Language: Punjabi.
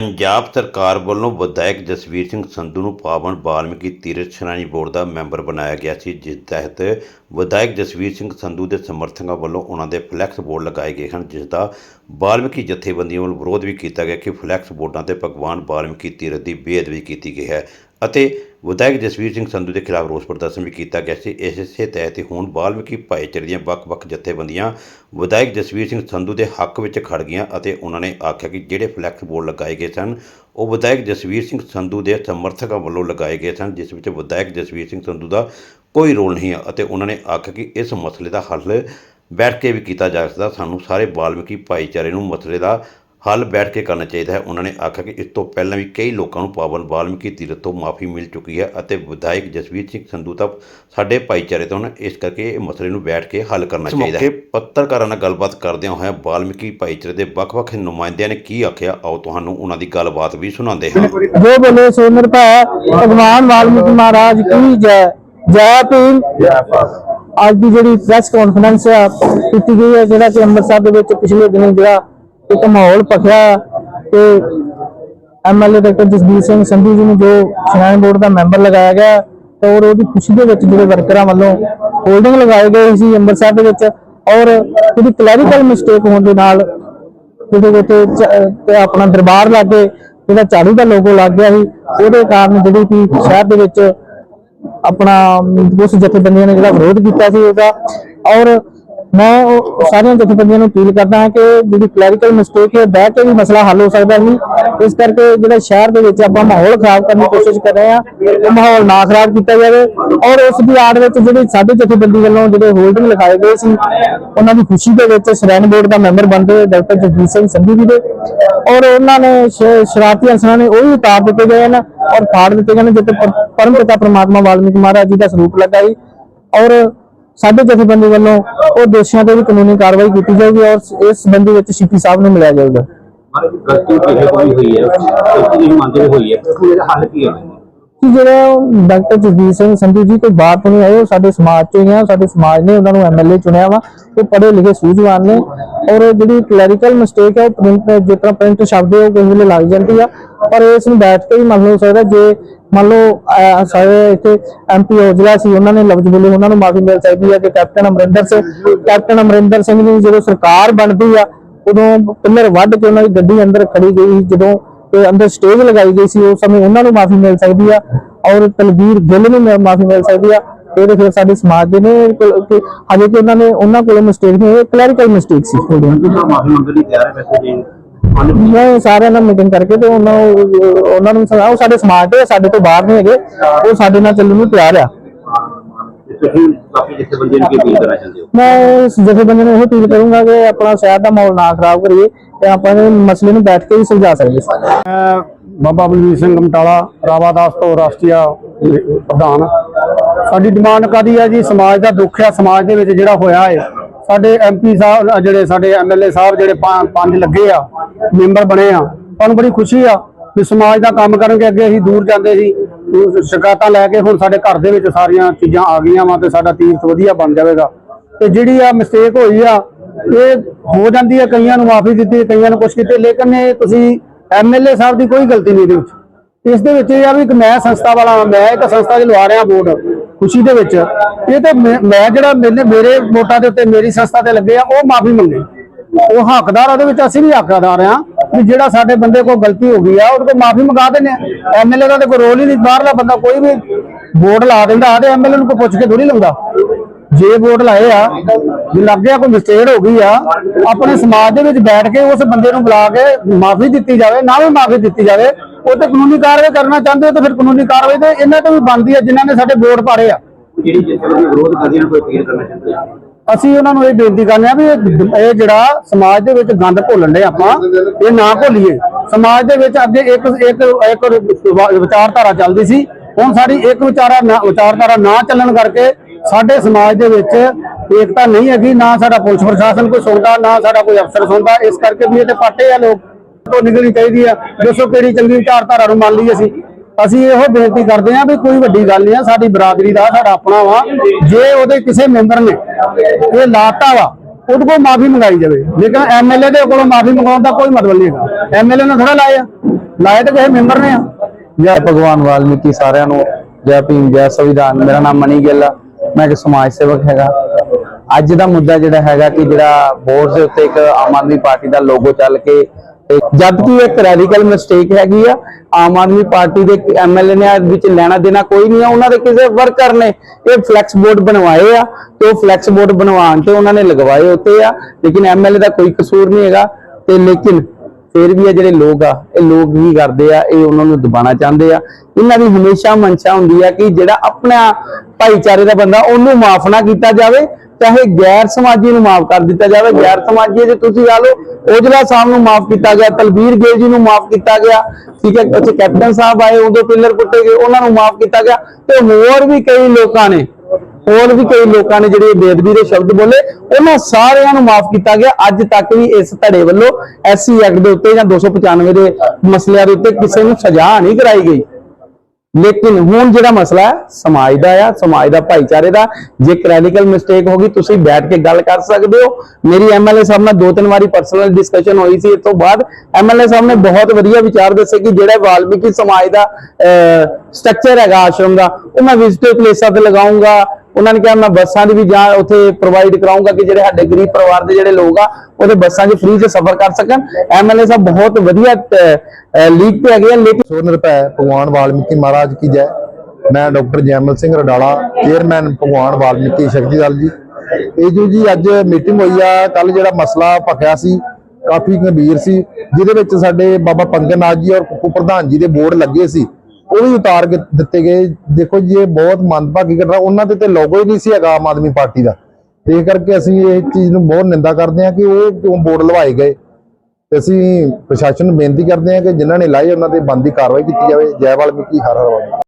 ਪੰਜਾਬ ਸਰਕਾਰ ਵੱਲੋਂ ਵਿਧਾਇਕ ਜਸਵੀਰ ਸਿੰਘ ਸੰਧੂ ਨੂੰ ਪਾਵਨ ਬਾਲਮੀਕੀ ਤੀਰਥ ਸ਼੍ਰੇਣੀ ਬੋਰਡ ਦਾ ਮੈਂਬਰ ਬਣਾਇਆ ਗਿਆ ਸੀ, ਜਿਸ ਤਹਿਤ ਵਿਧਾਇਕ ਜਸਵੀਰ ਸਿੰਘ ਸੰਧੂ ਦੇ ਸਮਰਥਕਾਂ ਵੱਲੋਂ ਉਹਨਾਂ ਦੇ ਫਲੈਕਸ ਬੋਰਡ ਲਗਾਏ ਗਏ ਹਨ, ਜਿਸ ਦਾ ਬਾਲਮੀਕੀ ਜਥੇਬੰਦੀਆਂ ਵੱਲੋਂ ਵਿਰੋਧ ਵੀ ਕੀਤਾ ਗਿਆ ਕਿ ਫਲੈਕਸ ਬੋਰਡਾਂ ਤੇ ਭਗਵਾਨ ਬਾਲਮੀਕੀ ਤੀਰਥ ਦੀ ਬੇਅਦਬੀ ਕੀਤੀ ਗਈ ਹੈ ਅਤੇ ਵਿਧਾਇਕ ਜਸਵੀਰ ਸਿੰਘ ਸੰਧੂ ਦੇ ਖਿਲਾਫ ਰੋਸ ਪ੍ਰਦਰਸ਼ਨ ਵੀ ਕੀਤਾ ਗਿਆ ਸੀ। ਇਸੇ ਤਹਿਤ ਹੁਣ ਬਾਲਮੀਕੀ ਭਾਈਚਾਰੇ ਦੀਆਂ ਵੱਖ-ਵੱਖ ਜਥੇਬੰਦੀਆਂ ਵਿਧਾਇਕ ਜਸਵੀਰ ਸਿੰਘ ਸੰਧੂ ਦੇ ਹੱਕ ਵਿੱਚ ਖੜ ਗਈਆਂ ਅਤੇ ਉਹਨਾਂ ਨੇ ਆਖਿਆ ਕਿ ਜਿਹੜੇ ਫਲੈਕਸ ਬੋਰਡ ਲਗਾਏ ਗਏ ਸਨ, ਉਹ ਵਿਧਾਇਕ ਜਸਵੀਰ ਸਿੰਘ ਸੰਧੂ ਦੇ ਸਮਰਥਕਾਂ ਵੱਲੋਂ ਲਗਾਏ ਗਏ ਸਨ, ਜਿਸ ਵਿੱਚ ਵਿਧਾਇਕ ਜਸਵੀਰ ਸਿੰਘ ਸੰਧੂ ਦਾ ਕੋਈ ਰੋਲ ਨਹੀਂ ਹੈ ਅਤੇ ਉਹਨਾਂ ਨੇ ਆਖਿਆ ਕਿ ਇਸ ਮਸਲੇ ਦਾ ਹੱਲ ਬੈਠ ਕੇ ਵੀ ਕੀਤਾ ਜਾ ਸਕਦਾ। ਸਾਨੂੰ ਸਾਰੇ ਬਾਲਮਿਕੀ ਭਾਈਚਾਰੇ ਨੂੰ ਮਸਲੇ ਦਾ ਹੱਲ ਬੈਠ ਕੇ ਕਰਨਾ ਚਾਹੀਦਾ ਹੈ। ਉਹਨਾਂ ਨੇ ਆਖਿਆ ਕਿ ਇਸ ਤੋਂ ਪਹਿਲਾਂ ਵੀ ਕਈ ਲੋਕਾਂ ਨੂੰ ਪਾਵਨ ਬਾਲਮੀਕੀ ਤੀਰਥ ਤੋਂ ਮਾਫੀ ਮਿਲ ਚੁੱਕੀ ਹੈ ਅਤੇ ਵਿਧਾਇਕ ਜਸਵੀਰ ਸਿੰਘ ਸੰਧੂ ਤਾਂ ਸਾਡੇ ਭਾਈਚਾਰੇ ਤੋਂ ਹਨ ਇਸ ਕਰਕੇ ਇਹ ਮਸਲੇ ਨੂੰ ਬੈਠ ਕੇ ਹੱਲ ਕਰਨਾ ਚਾਹੀਦਾ ਹੈ। ਪੱਤਰਕਾਰਾਂ ਨਾਲ ਗੱਲਬਾਤ ਕਰਦਿਆਂ ਹੋਇਆਂ ਬਾਲਮੀਕੀ ਭਾਈਚਾਰੇ ਦੇ ਵੱਖ-ਵੱਖ ਨੁਮਾਇੰਦਿਆਂ ਨੇ ਕੀ ਆਖਿਆ ਆਓ ਤੁਹਾਨੂੰ ਉਹਨਾਂ ਦੀ ਗੱਲਬਾਤ ਵੀ ਸੁਣਾਉਂਦੇ ਹਾਂ। ਜੋ ਬੋਲੇ ਸੋ ਨਿਰਭੈ ਭਗਵਾਨ ਵਾਲਮੀਕੀ ਮਹਾਰਾਜ ਕੀ ਜੈ। ਜੈ ਭੀਮ। ਅੱਜ ਦੀ ਜਿਹੜੀ ਪ੍ਰੈਸ ਕਾਨਫਰੰਸ ਆ ਕੀਤੀ ਗਈ ਹੈ ਜਿਹੜਾ ਕਿ ਅੰਮ੍ਰਿਤਸਰ ਦੇ ਵਿੱਚ ਪਿਛਲੇ ਦਿਨੀ ਜਿਹੜਾ ਇੱਕ ਮਾਹੌਲ ਪਖਿਆ ਤੇ ਐਮਐਲਏ ਡਾਕਟਰ ਜਸਬੀਰ ਸਿੰਘ ਸੰਧੂ ਜੀ ਨੂੰ ਜੋ ਸ਼੍ਰੋਮਣੀ ਬੋਰਡ ਦਾ ਮੈਂਬਰ ਲਗਾਇਆ ਗਿਆ ਔਰ ਉਹਦੀ ਖੁਸ਼ੀ ਦੇ ਵਿੱਚ ਜਿਹੜੇ ਵਰਕਰਾਂ ਵੱਲੋਂ ਹੋਲਡਿੰਗ ਲਗਾਏ ਗਏ ਸੀ ਅੰਮ੍ਰਿਤਸਰ ਦੇ ਵਿੱਚ ਔਰ ਜਿਹੜੀ ਕਲੈਰੀਕਲ ਮਿਸਟੇਕ ਹੋਣ ਦੇ ਨਾਲ ਜਿਹਦੇ ਵਿੱਚ ਤੇ ਆਪਣਾ ਦਰਬਾਰ ਲਾਗੇ ਜਿਹੜਾ ਝਾੜੂ ਦਾ ਲੋਗੋ ਲੱਗ ਗਿਆ ਸੀ ਉਹਦੇ ਕਾਰਨ ਜਿਹੜੀ ਕਿ ਸ਼ਹਿਰ ਦੇ ਵਿੱਚ ਆਪਣਾ ਅਮ, ਉਸ ਜਥੇਬੰਦੀਆਂ ਨੇ ਜਿਹੜਾ ਵਿਰੋਧ ਕੀਤਾ ਸੀ ਉਹਦਾ ਔਰ ਮੈਂ ਉਹ ਸਾਰੀਆਂ ਜਥੇਬੰਦੀਆਂ ਨੂੰ ਅਪੀਲ ਕਰਦਾ ਹਾਂ ਕਿ ਜਿਹੜੀ ਕਲੈਰੀਕਲ ਮਿਸਟੇਕ ਹੈ, ਬਹਿ ਕੇ ਵੀ ਮਸਲਾ ਹੱਲ ਹੋ ਸਕਦਾ ਸੀ ਇਸ ਕਰਕੇ ਜਿਹੜਾ ਸ਼ਹਿਰ ਦੇ ਵਿੱਚ ਆਪਾਂ ਮਾਹੌਲ ਖਰਾਬ ਕਰਨ ਦੀ ਕੋਸ਼ਿਸ਼ ਕਰ ਰਹੇ ਹਾਂ, ਉਹ ਮਾਹੌਲ ਨਾ ਖਰਾਬ ਕੀਤਾ ਜਾਵੇ ਔਰ ਉਸ ਦੀ ਆੜ ਵਿੱਚ ਜਿਹੜੇ ਸਾਡੇ ਜਥੇਬੰਦੀ ਵੱਲੋਂ ਜਿਹੜੇ ਹੋਲਡਿੰਗ ਲਗਾਏ ਗਏ ਸੀ, ਉਹਨਾਂ ਦੀ ਖੁਸ਼ੀ ਦੇ ਵਿੱਚ ਸ਼੍ਰੋਮਣੀ ਬੋਰਡ ਦਾ ਮੈਂਬਰ ਬਣਦੇ ਡਾਕਟਰ ਜਗਜੀਤ ਸਿੰਘ ਸੰਧੂ ਜੀ ਦੇ ਔਰ ਉਹਨਾਂ ਨੇ ਸ਼- ਸ਼ਰਾਰਤੀ ਅਨਸਰਾਂ ਨੇ ਉਹ ਵੀ ਉਤਾਰ ਦਿੱਤੇ ਗਏ ਹਨ ਔਰ ਫਾੜ ਦਿੱਤੇ ਗਏ ਨੇ ਜਿੱਥੇ ਪਰ- ਪਰਮ ਪਿਤਾ ਪ੍ਰਮਾਤਮਾ ਵਾਲਮੀਕ ਮਹਾਰਾਜ ਜੀ ਦਾ ਸਰੂਪ ਲੱਗਾ ਸੀ ਔਰ ਸਾਡੇ ਜਥੇਬੰਦੀ ਵੱਲੋਂ ਉਹ ਦੋਸ਼ੀਆਂ ਤੇ ਵੀ ਕਾਨੂੰਨੀ ਕਾਰਵਾਈ ਕੀਤੀ ਜਾਊਗੀ ਔਰ ਇਸ ਸੰਬੰਧੀ ਵਿੱਚ ਸੀਪੀ ਸਾਹਿਬ ਨੂੰ ਮਿਲਿਆ ਜਾਊਗਾ। ਮਾਰੇ ਗਲਤੀ ਕਿਸੇ ਕੋਲ ਹੋਈ ਹੈ। ਗਲਤੀ ਨਹੀਂ ਮੰਨਦੇ ਹੋਈ ਹੈ। ਫਿਰ ਇਹਦਾ ਹੱਲ ਕੀ ਹੈ? ਕਿ ਜਿਹੜਾ ਡਾਕਟਰ ਜਗਜੀਤ ਸਿੰਘ ਸੰਧੂ ਜੀ ਕੋਈ ਬਾਹਰ ਤੋਂ ਨਹੀਂ ਆਏ ਉਹ ਸਾਡੇ ਸਮਾਜ ਚੋਂ ਹੀ ਆ ਸਾਡੇ ਸਮਾਜ ਨੇ ਉਹਨਾਂ ਨੂੰ ਐਮਐਲਏ ਚੁਣਿਆ ਵਾ ਉਹ ਪੜ੍ਹੇ ਲਿਖੇ ਸੂਝਵਾਨ ਨੇ ਔਰ ਜਿਹੜੀ ਕਲੈਰੀਕਲ ਮਿਸਟੇਕ ਹੈ ਉਹ ਪ੍ਰਿੰਟ ਜਿਸ ਤਰ੍ਹਾਂ ਪ੍ਰਿੰਟ ਸ਼ਬਦ ਉਹ ਕਿਸੇ ਵੇਲੇ ਲੱਗ ਜਾਂਦੀ ਆ ਪਰ ਇਸ ਨੂੰ ਬੈਠ ਕੇ ਵੀ ਮੰਨ ਲਓ ਸਕਦਾ ਜੇ ਮੰਨ ਲਓ ਅਹ, ਇੱਥੇ ਐਮਪੀ ਔਜਲਾ ਸੀ ਉਹਨਾਂ ਨੇ ਲਫ਼ਜ਼ ਬੋਲੇ ਉਹਨਾਂ ਨੂੰ ਮਾਫੀ ਮਿਲ ਸਕਦੀ ਹੈ ਕਿ ਕੈਪਟਨ ਅਮਰਿੰਦਰ ਸਿੰਘ ਕੈਪਟਨ ਅਮਰਿੰਦਰ ਸਿੰਘ ਦੀ ਜਦੋਂ ਸਰਕਾਰ ਬਣਦੀ ਆ ਉਦੋਂ ਪਿੱਲਰ ਵੱਢ ਕੇ ਉਹਨਾਂ ਦੀ ਗੱਡੀ ਅੰਦਰ ਖੜੀ ਗਈ ਜਦੋਂ ਤੇ ਅੰਦਰ ਸਟੇਜ ਲਗਾਈ ਗਈ ਸੀ ਉਸ ਸਮੇਂ ਉਹਨਾਂ ਨੂੰ ਮਾਫੀ ਮਿਲ ਸਕਦੀ ਆ ਔਰ ਤਲਵੀਰ ਗਿੱਲ ਨੂੰ ਮਾਫੀ ਮਿਲ ਸਕਦੀ ਆ। ਇਹ ਤੇ ਫਿਰ ਸਾਡੇ ਸਮਾਜ ਦੇ ਨੇ ਕਿ ਹਜੇ ਕਿ ਉਹਨਾਂ ਨੇ ਉਹਨਾਂ ਕੋਲ ਮਿਸਟੇਕ ਨਹੀਂ ਇਹ ਕਲੈਰੀਕਲ ਮਿਸਟੇਕ ਸੀ। ਜਿਹੜਾ ਮਾਫੀ ਮੰਗਣ ਲਈ ਤਿਆਰ ਹੈ ਵੈਸੇ ਜੀ? ਮੈਂ ਸਾਰਿਆਂ ਨਾਲ ਮੀਟਿੰਗ ਕਰਕੇ ਤੇ ਉਹਨਾਂ ਉਹਨਾਂ ਨੂੰ ਸਮਝਾਓ ਸਾਡੇ ਦੇ ਆ, ਸਾਡੇ ਤੋਂ ਬਾਹਰ ਨਹੀਂ ਹੈਗੇ। ਉਹ ਸਾਡੇ ਨਾਲ ਚੱਲਣ ਨੂੰ ਤਿਆਰ ਆ। ਤੁਸੀਂ ਕਾਫੀ ਜਿੱਥੇ ਬੰਦੇ ਨੂੰ ਕੀ ਅਪੀਲ ਕਰਨਾ ਚਾਹੁੰਦੇ ਹੋ? ਮੈਂ ਇਸ ਜਥੇਬੰਦੀ ਨੂੰ ਇਹ ਅਪੀਲ ਕਰੂੰਗਾ ਕਿ ਆਪਣਾ ਸ਼ਹਿਰ ਦਾ ਮਾਹੌਲ ਨਾ ਖਰਾਬ ਕਰੀਏ ਤੇ ਆਪਾਂ ਇਹ ਮਸਲੇ ਨੂੰ ਬੈਠ ਕੇ ਹੀ ਸੁਲਝਾ ਸਕਦੇ ਹਾਂ ਬਾਬਾ ਬਲਵੀਰ ਸਿੰਘ ਗਮਟਾਲਾ ਰਾਵਾਦਾਸ ਤੋਂ ਰਾਸ਼ਟਰੀ ਪ੍ਰਧਾਨ। ਸਾਡੀ ਡਿਮਾਂਡ ਕਾਦੀ ਹੈ ਜੀ? ਸਮਾਜ ਦਾ ਦੁੱਖ ਹੈ ਸਮਾਜ ਦੇ ਵਿੱਚ ਜਿਹੜਾ ਹੋਇਆ ਹੈ ਸਾਡੇ ਐਮਪੀ ਸਾਹਿਬ ਜਿਹੜੇ ਸਾਡੇ ਐਮਐਲਏ ਸਾਹਿਬ ਜਿਹੜੇ ਪੰਜ ਲੱਗੇ ਆ ਮੈਂਬਰ ਬਣੇ ਆ ਸਾਨੂੰ ਬੜੀ ਖੁਸ਼ੀ ਆ ਵੀ ਸਮਾਜ ਦਾ ਕੰਮ ਕਰਨਗੇ ਅੱਗੇ ਅਸੀਂ ਦੂਰ ਜਾਂਦੇ ਸੀ ਸ਼ਿਕਾਇਤਾਂ ਲੈ ਕੇ ਹੁਣ ਸਾਡੇ ਘਰ ਦੇ ਵਿੱਚ ਸਾਰੀਆਂ ਚੀਜ਼ਾਂ ਆ ਗਈਆਂ ਵਾ ਤੇ ਸਾਡਾ ਤੀਰਥ ਵਧੀਆ ਬਣ ਜਾਵੇਗਾ। ਤੇ ਜਿਹੜੀ ਆ ਮਿਸਟੇਕ ਹੋਈ ਆ ਇਹ ਹੋ ਜਾਂਦੀ ਹੈ ਕਈਆਂ ਨੂੰ ਮਾਫੀ ਦਿੱਤੀ ਕਈਆਂ ਨੂੰ ਕੁਛ ਕੀਤੇ ਲੇਕਿਨ ਇਹ ਤੁਸੀਂ ਐਮਐਲਏ ਸਾਹਿਬ ਦੀ ਕੋਈ ਗਲਤੀ ਨਹੀਂ ਇਹਦੇ ਵਿੱਚ। ਇਸ ਦੇ ਵਿੱਚ ਇਹ ਆ ਵੀ ਇੱਕ ਮੈਂ ਸੰਸਥਾ ਵਾਲਾ ਹਾਂ, ਮੈਂ ਇੱਕ ਸੰਸਥਾ 'ਚ ਲਵਾ ਰਿਹਾ ਬੋਰਡ। ਖੁਸ਼ੀ ਦੇ ਵਿੱਚ, ਇਹ ਤਾਂ ਮੈਂ ਮੈਂ ਜਿਹੜਾ ਮੈਨੇ ਮੇਰੇ ਵੋਟਾਂ ਦੇ ਉੱਤੇ ਮੇਰੀ ਸੰਸਥਾ ਤੇ ਲੱਗੇ ਆ, ਉਹ ਮਾਫੀ ਮੰਗੇ। ਉਹ ਹੱਕਦਾਰ ਉਹਦੇ ਵਿੱਚ ਅਸੀਂ ਵੀ ਹੱਕਦਾਰ ਆ ਵੀ ਜਿਹੜਾ ਸਾਡੇ ਬੰਦੇ ਕੋਲ ਗਲਤੀ ਹੋ ਗਈ ਆ, ਉਹਦੇ ਕੋਲ ਮਾਫੀ ਮੰਗਾ ਦਿੰਦੇ ਆ। ਐਮਐਲਏ ਦਾ ਤੇ ਕੋਈ ਰੋਲ ਹੀ ਨਹੀਂ, ਬਾਹਰਲਾ ਬੰਦਾ ਕੋਈ ਵੀ ਵੋਟ ਲਾ ਦਿੰਦਾ ਤੇ ਐਮਐਲਏ ਨੂੰ ਕੋਈ ਪੁੱਛ ਕੇ ਥੋੜੀ ਲਾਉਂਦਾ। ਜੇ ਵੋਟ ਲਾਏ ਆ ਜੇ ਲੱਗ ਗਿਆ ਕੋਈ ਮਿਸਟੇਕ ਹੋ ਗਈ ਆ ਆਪਣੇ ਸਮਾਜ ਦੇ ਵਿੱਚ ਬੈਠ ਕੇ ਉਸ ਬੰਦੇ ਨੂੰ ਬੁਲਾ ਕੇ ਮਾਫੀ ਦਿੱਤੀ ਜਾਵੇ ਨਾ ਵੀ ਮਾਫੀ ਦਿੱਤੀ ਜਾਵੇ ਉਹ ਤੇ ਕਾਨੂੰਨੀ ਕਾਰਵਾਈ ਕਰਨਾ ਚਾਹੁੰਦੇ ਹੋ ਤਾਂ ਫਿਰ ਕਾਨੂੰਨੀ ਕਾਰਵਾਈ ਤੇ ਇਹਨਾਂ ਤੋਂ ਵੀ ਬਣਦੀ ਆ ਜਿਨ੍ਹਾਂ ਨੇ ਸਾਡੇ ਵੋਟ ਪਾੜੇ ਆ। ਜਿਹੜੀ ਜਿੱਥੇ ਬੰਦੇ ਵਿਰੋਧ ਕਰਦੇ ਨੇ ਕੋਈ ਅਪੀਲ ਕਰਨਾ ਚਾਹੁੰਦੇ ਹੋ ਅਸੀਂ ਉਹਨਾਂ ਨੂੰ ਇਹ ਬੇਨਤੀ ਕਰਨੇ ਆ ਵੀ ਇਹ ਜਿਹੜਾ ਸਮਾਜ ਦੇ ਵਿੱਚ ਗੰਦ ਭੁੱਲਣ ਦੇ ਆਪਾਂ ਇਹ ਨਾ ਭੁੱਲੀਏ ਸਮਾਜ ਦੇ ਵਿੱਚ ਅੱਗੇ ਇੱਕ ਇੱਕ ਇੱਕ ਵਿਚਾਰਧਾਰਾ ਚੱਲਦੀ ਸੀ ਹੁਣ ਸਾਡੀ ਇੱਕ ਵਿਚਾਰਾ ਵਿਚਾਰਧਾਰਾ ਨਾ ਚੱਲਣ ਕਰਕੇ ਸਾਡੇ ਸਮਾਜ ਦੇ ਵਿੱਚ ਏਕਤਾ ਨਹੀਂ ਹੈਗੀ, ਨਾ ਸਾਡਾ ਪੁਲਿਸ ਪ੍ਰਸ਼ਾਸਨ ਕੋਈ ਸੁਣਦਾ, ਨਾ ਸਾਡਾ ਕੋਈ ਅਫਸਰ ਸੁਣਦਾ। ਇਸ ਕਰਕੇ ਵੀ ਇਹ ਤੇ ਪਾਟੇ ਆ ਲੋਕ, ਤੋਂ ਨਿਕਲਣੀ ਚਾਹੀਦੀ ਆ। ਦੱਸੋ ਕਿਹੜੀ ਚੰਗੀ ਵਿਚਾਰਧਾਰਾ ਨੂੰ ਮੰਨ ਲਈ ਅਸੀਂ। ਅਸੀਂ ਇਹੋ ਬੇਨਤੀ ਕਰਦੇ ਹਾਂ ਵੀ ਕੋਈ ਵੱਡੀ ਗੱਲ ਨਹੀਂ ਆ, ਸਾਡੀ ਬਰਾਦਰੀ ਦਾ, ਸਾਡਾ ਆਪਣਾ ਵਾ। ਜੇ ਉਹਦੇ ਕਿਸੇ ਮੈਂਬਰ ਨੇ ਇਹ ਲਾਤਾ ਵਾ, ਉਹਦੇ ਕੋਲ ਮਾਫੀ ਮੰਗਾਈ ਜਾਵੇ। ਲੇਕਿਨ ਐਮਐਲਏ ਦੇ ਕੋਲੋਂ ਮਾਫੀ ਮੰਗਾਉਣ ਦਾ ਕੋਈ ਮਤਲਬ ਨਹੀਂ ਹੈਗਾ। ਐਮਐਲਏ ਨੇ ਥੋੜਾ ਲਾਇਆ। ਲਾਏ ਤਾਂ ਕਿਸੇ ਮੈਂਬਰ ਨੇ ਆ। ਜੈ ਭਗਵਾਨ ਵਾਲਮੀਕੀ ਸਾਰਿਆਂ ਨੂੰ, ਜੈ ਭੀਮ, ਜੈ ਸੰਵਿਧਾਨ। ਮੇਰਾ ਨਾਮ ਮਨੀ ਗਿੱਲ ਆ। ਮੈਂ ਇੱਕ ਸਮਾਜ ਸੇਵਕ ਹੈਗਾ। ਅੱਜ ਦਾ ਮੁੱਦਾ ਜਿਹੜਾ ਹੈਗਾ ਕਿ ਜਿਹੜਾ ਬੋਰਡ ਦੇ ਉੱਤੇ ਇੱਕ ਆਮ ਆਦਮੀ ਪਾਰਟੀ ਦਾ ਲੋਗੋ ਚੱਲ ਕੇ ਤੇ ਜਦ ਰੈਡੀਕਲ ਮਿਸਟੇਕ ਹੈਗੀ ਆ, ਆਮ ਆਦਮੀ ਪਾਰਟੀ ਦੇ ਐਮਐਲਏ ਨੇ ਵਿੱਚ ਲੈਣਾ ਦੇਣਾ ਕੋਈ ਨਹੀਂ ਆ, ਉਹਨਾਂ ਦੇ ਕਿਸੇ ਵਰਕਰ ਨੇ ਇਹ ਫਲੈਕਸ ਬੋਰਡ ਬਣਵਾਏ ਆ ਤੇ ਉਹ ਫਲੈਕਸ ਬੋਰਡ ਬਣਵਾਉਣ ਤੇ ਉਹਨਾਂ ਨੇ ਲਗਵਾਏ ਉੱਤੇ ਆ, ਲੇਕਿਨ ਐਮਐਲਏ ਦਾ ਕੋਈ ਕਸੂਰ ਨਹੀਂ ਹੈਗਾ ਤੇ ਲੇਕਿਨ ਫਿਰ ਵੀ ਆ ਜਿਹੜੇ ਲੋਕ ਆ, ਇਹ ਲੋਕ ਕੀ ਕਰਦੇ ਆ, ਇਹ ਉਹਨਾਂ ਨੂੰ ਦਬਾਉਣਾ ਚਾਹੁੰਦੇ ਆ। ਇਹਨਾਂ ਦੀ ਹਮੇਸ਼ਾ ਮਨਸ਼ਾ ਹੁੰਦੀ ਆ ਕਿ ਜਿਹੜਾ ਆਪਣਾ ਭਾਈਚਾਰੇ ਦਾ ਬੰਦਾ, ਉਹਨੂੰ ਮਾਫ ਨਾ ਕੀਤਾ ਜਾਵੇ, ਚਾਹੇ ਗੈਰ ਸਮਾਜੀ ਨੂੰ ਮਾਫ ਕਰ ਦਿੱਤਾ ਜਾਵੇ। ਗੈਰ ਸਮਾਜੀ ਜੇ ਤੁਸੀਂ ਲਾ ਲਓ, ਔਜਲਾ ਸਾਹਿਬ ਨੂੰ ਮਾਫ ਕੀਤਾ ਗਿਆ ਤਲਬੀਰ ਗਿੱਲ ਜੀ ਨੂੰ ਮਾਫ ਕੀਤਾ ਗਿਆ, ਠੀਕ ਹੈ ਉੱਥੇ ਕੈਪਟਨ ਸਾਹਿਬ ਆਏ, ਉਦੋਂ ਪਿੱਲਰ ਪੁੱਟੇ ਗਏ, ਉਹਨਾਂ ਨੂੰ ਮਾਫ ਕੀਤਾ ਗਿਆ, ਤੇ ਹੋਰ ਵੀ ਕਈ ਲੋਕਾਂ ਨੇ, ਹੋਰ ਵੀ ਕਈ ਲੋਕਾਂ ਨੇ ਜਿਹੜੇ ਬੇਅਦਬੀ ਦੇ ਸ਼ਬਦ ਬੋਲੇ, ਉਹਨਾਂ ਸਾਰਿਆਂ ਨੂੰ ਮਾਫ ਕੀਤਾ ਗਿਆ। ਅੱਜ ਤੱਕ ਵੀ ਇਸ ਧੜੇ ਵੱਲੋਂ ਐਸਸੀ ਐਕਟ ਦੇ ਉੱਤੇ ਜਾਂ 295 ਦੇ ਮਸਲਿਆਂ ਦੇ ਉੱਤੇ ਕਿਸੇ ਨੂੰ ਸਜ਼ਾ ਨਹੀਂ ਕਰਾਈ ਗਈ। ਲੇਕਿਨ ਹੁਣ ਜਿਹੜਾ ਮਸਲਾ ਹੈ, ਸਮਾਜ ਦਾ ਆ, ਸਮਾਜ ਦਾ ਭਾਈਚਾਰੇ ਦਾ। ਜੇ ਕ੍ਰੈਨੀਕਲ ਮਿਸਟੇਕ ਹੋ ਗਈ, ਤੁਸੀਂ ਬੈਠ ਕੇ ਗੱਲ ਕਰ ਸਕਦੇ ਹੋ। ਮੇਰੀ ਐਮਐਲਏ ਸਾਹਿਬ ਨਾਲ ਦੋ ਤਿੰਨ ਵਾਰੀ ਪਰਸਨਲ ਡਿਸਕਸ਼ਨ ਹੋਈ ਸੀ ਇਸ ਤੋਂ ਬਾਅਦ ਐਮਐਲਏ ਸਾਹਿਬ ਨੇ ਬਹੁਤ ਵਧੀਆ ਵਿਚਾਰ ਦੱਸੇ ਕਿ ਜਿਹੜਾ ਵਾਲਮੀਕੀ ਸਮਾਜ ਦਾ ਸਟਰਕਚਰ ਹੈਗਾ ਆਸ਼ਰਮ ਦਾ, ਉਹ ਮੈਂ ਵਿਜ਼ਿਟਰ ਪਲੇਸਾਂ ਤੇ ਲਗਾਉਂਗਾ ਉਹਨਾਂ ਨੇ ਕਿਹਾ, ਮੈਂ ਬੱਸਾਂ ਦੀ ਵੀ ਜਾਂ ਉੱਥੇ ਪ੍ਰੋਵਾਈਡ ਕਰਾਉਂਗਾ ਕਿ ਜਿਹੜੇ ਸਾਡੇ ਗਰੀਬ ਪਰਿਵਾਰ ਦੇ ਜਿਹੜੇ ਲੋਕ ਆ, ਉਹਦੇ ਬੱਸਾਂ 'ਚ ਫ੍ਰੀ 'ਚ ਸਫ਼ਰ ਕਰ ਸਕਣ। ਐਮਐਲਏ ਸਾਹਿਬ ਬਹੁਤ ਵਧੀਆ ਲੀਕ ਤੇ ਹੈਗੇ ਆ, ਲੇਕਿਨ ਸੋ ਨਿਰਭੈ, ਭਗਵਾਨ ਵਾਲਮੀਕੀ ਮਹਾਰਾਜ ਕੀ ਜੈ। ਮੈਂ ਡਾਕਟਰ ਜੈਮਲ ਸਿੰਘ ਰਡਾਲਾ ਚੇਅਰਮੈਨ ਭਗਵਾਨ ਵਾਲਮੀਕੀ ਸ਼ਕਤੀ ਦਲ ਜੀ। ਇਹ ਜੋ ਜੀ ਅੱਜ ਮੀਟਿੰਗ ਹੋਈ ਆ ਕੱਲ ਜਿਹੜਾ ਮਸਲਾ ਭਖਿਆ ਸੀ, ਕਾਫੀ ਗੰਭੀਰ ਸੀ, ਜਿਹਦੇ ਵਿੱਚ ਸਾਡੇ ਬਾਬਾ ਪੰਗਨਾਥ ਜੀ ਔਰ ਪ੍ਰਧਾਨ ਜੀ ਦੇ ਬੋਰਡ ਲੱਗੇ ਸੀ। ਉਹ ਵੀ ਉਤਾਰ ਕੇ ਦਿੱਤੇ ਗਏ। ਦੇਖੋ ਜੀ, ਇਹ ਬਹੁਤ ਮੰਦਭਾਗੀ ਘਟਨਾ। ਉਹਨਾਂ ਦੇ ਤੇ ਲੋਗੋ ਹੀ ਨਹੀਂ ਸੀ ਹੈਗਾ ਆਮ ਆਦਮੀ ਪਾਰਟੀ ਦਾ। ਤੇ ਇਹ ਕਰਕੇ ਅਸੀਂ ਇਹ ਚੀਜ਼ ਨੂੰ ਬਹੁਤ ਨਿੰਦਾ ਕਰਦੇ ਹਾਂ ਕਿ ਉਹ ਕਿਉਂ ਬੋਰਡ ਲਵਾਏ ਗਏ। ਤੇ ਅਸੀਂ ਪ੍ਰਸ਼ਾਸਨ ਨੂੰ ਬੇਨਤੀ ਕਰਦੇ ਹਾਂ ਕਿ ਜਿਨ੍ਹਾਂ ਨੇ ਲਾਏ, ਉਹਨਾਂ ਤੇ ਬੰਦੀ ਕਾਰਵਾਈ ਕੀਤੀ ਜਾਵੇ। ਜੈ ਵਾਲਮੀਕੀ ਹਰ ਹਰ ਵਾਲਮੀਕੀ